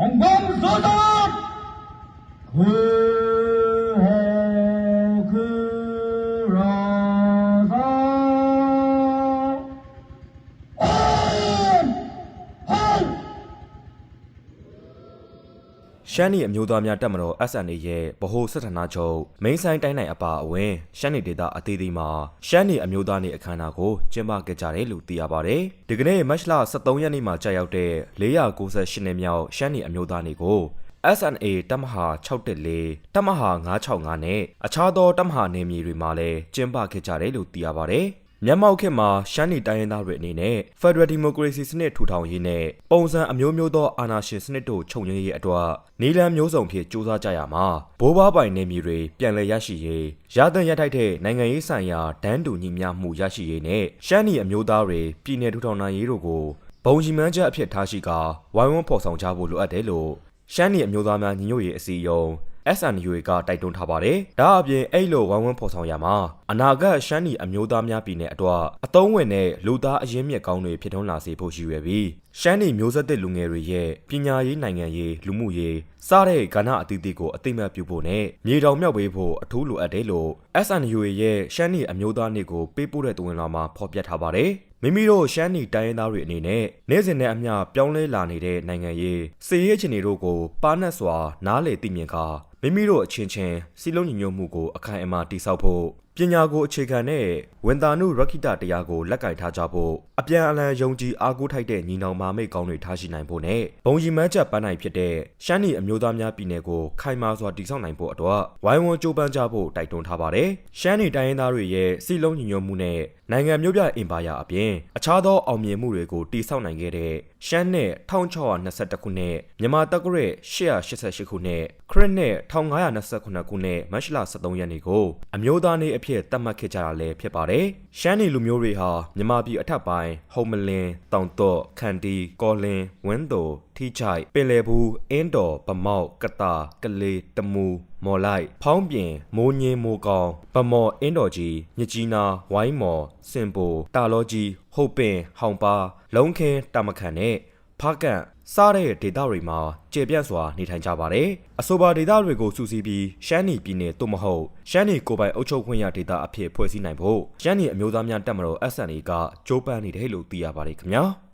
Hồng Kông số 1 ရှမ်းနီအမျိုးသားများတက်မတော် SNA ရဲ့ဗဟိုစစ်ဌာနချုပ်မိန်းဆိုင်တိုင်းနိုင်အပါအဝင်ရှမ်းနီဒေသအသီးသီးမှာရှမ်းနီအမျိုးသားနေ့အခမ်းအနားကိုကျင်းပခဲ့ကြတယ်လို့သိရပါတယ်။ဒီကနေ့မတ်လ23ရက်နေ့မှာကြာရောက်တဲ့498နှစ်မြောက်ရှမ်းနီအမျိုးသားနေ့ကို SNA တပ်မဟာ614တပ်မဟာ965နဲ့အခြားသောတပ်မဟာနယ်မြေတွေမှာလည်းကျင်းပခဲ့ကြတယ်လို့သိရပါတယ်။ မြန်မာခေတ်မှာရှမ်းနီတိုင်းရင်းသားတွေအနေနဲ့ Federal Democracy စနစ်ထူထောင်ရေးနဲ့ပုံစံအမျိုးမျိုးသောအာဏာရှင်စနစ်တို့ချုပ်ငြိမ်းရေးအတွက်နီလန်မျိုးစုံဖြင့်စူးစမ်းကြရမှာဘိုးဘွားပိုင်နေမြေတွေပြန်လည်ရရှိရေးရသင့်ရထိုက်တဲ့နိုင်ငံရေးဆိုင်ရာဒန်းတူညီမျှမှုရရှိရေးနဲ့ရှမ်းနီအမျိုးသားတွေပြည်내ထူထောင်နိုင်ရေးတို့ကိုဘုံကြီးမှန်းချက်အဖြစ်ထားရှိကာဝိုင်းဝန်းဖော်ဆောင်ကြဖို့လိုအပ်တယ်လို့ရှမ်းနီအမျိုးသားများညီညွတ်ရေးအစည်းအရုံး SNU ကတိုက်တွန်းထားပါတယ်။ဒါအပြင်အဲ့လိုဝိုင်းဝန်းဖော်ဆောင်ရမှာအနာဂတ်ရှမ်းနီအမျိုးသားများပြည်နယ်အတွက်အသုံးဝင်တဲ့လူသားအရင်းမြစ်ကောင်းတွေဖြစ်ထွန်းလာစေဖို့ရှိရပြီးရှမ်းနီမျိုးဆက်သစ်လူငယ်တွေရဲ့ပညာရေးနိုင်ငံရေးလူမှုရေးစတဲ့ကဏ္ဍအသီးသီးကိုအသိအမှတ်ပြုဖို့နဲ့မြေတောင်မြောက်ပေးဖို့အထူးလိုအပ်တယ်လို့ SNU ရဲ့ရှမ်းနီအမျိုးသားနေ့ကိုပေးပို့တဲ့တွင်လာမှာဖော်ပြထားပါတယ်။မိမိတို့ရှမ်းနီတိုင်းရင်းသားတွေအနေနဲ့နေ့စဉ်နဲ့အမျှပြောင်းလဲလာနေတဲ့နိုင်ငံရေးစီရေးအခြေအနေတို့ကိုပါနတ်စွာနားလေသိမြင်ကာမိမိတို့အချင်းချင်းစီလုံးညီညွတ်မှုကိုအခိုင်အမာတည်ဆောက်ဖို့ ပညာကိုအခြေခံတဲ့ဝန်တာနုရခိတတရားကိုလက်ကင်ထားကြဖို့အပြန်အလှန်ယုံကြည်အားကိုးထိုက်တဲ့ညီနောင်မာမိတ်ကောင်းတွေထားရှိနိုင်ဖို့နဲ့ဘုံရီမန်းချက်ပန်းနိုင်ဖြစ်တဲ့ရှမ်းနီအမျိုးသားများပြည်နယ်ကိုခိုင်မာစွာတည်ဆောက်နိုင်ဖို့အတွက်ဝိုင်းဝန်းကြိုးပမ်းကြဖို့တိုက်တွန်းထားပါတယ်။ရှမ်းနီတိုင်းရင်းသားတွေရဲ့စီလုံးညီညွတ်မှုနဲ့နိုင်ငံမျိုးပြအင်ပါယာအပြင်အခြားသောအောင်မြင်မှုတွေကိုတည်ဆောက်နိုင်ခဲ့တဲ့ရှမ်းနဲ့1621ခုနှစ်မြန်မာတက္ကရာ888ခုနှစ်ခရစ်နဲ့1529ခုနှစ်မတ်လ23ရက်နေ့ကိုအမျိုးသားနေ့အဖြစ်သတ်မှတ်ခဲ့ကြတာလည်းဖြစ်ပါတယ်။ရှမ်းနီလူမျိုးတွေဟာမြန်မာပြည်အထက်ပိုင်းဟုံမလင်းတောင်တော့ခန်တီကောလင်းဝင်းတိုထီချိုက်ပင်လယ်ဘူးအင်းတော်ဗမောက်ကတာကလေးတမူမော်လိုက်ဖောင်းပြင်မိုးညင်းမိုးကောင်းဗမော်အင်းတော်ကြီးမြကြီးနာဝိုင်းမော်စင်ပိုတာလောကြီးဟုတ်ပင်ဟောင်ပါ လုံးခင်းတာမခန်နဲ့ ဖားကန်စားတဲ့ဒေသတွေမှာကျေပြန့်စွာနေထိုင်ကြပါတယ်။အဆိုပါဒေသတွေကိုစုစည်းပြီးရှမ်းနီပြည်နယ်သို့မဟုတ်ရှမ်းနီကိုယ်ပိုင်အုပ်ချုပ်ခွင့်ရဒေသအဖြစ်ဖွဲ့စည်းနိုင်ဖို့ရှမ်းနီအမျိုးသားများတပ်မတော် SNA ကကြိုးပမ်းနေတယ်လို့သိရပါတယ်ခင်ဗျာ။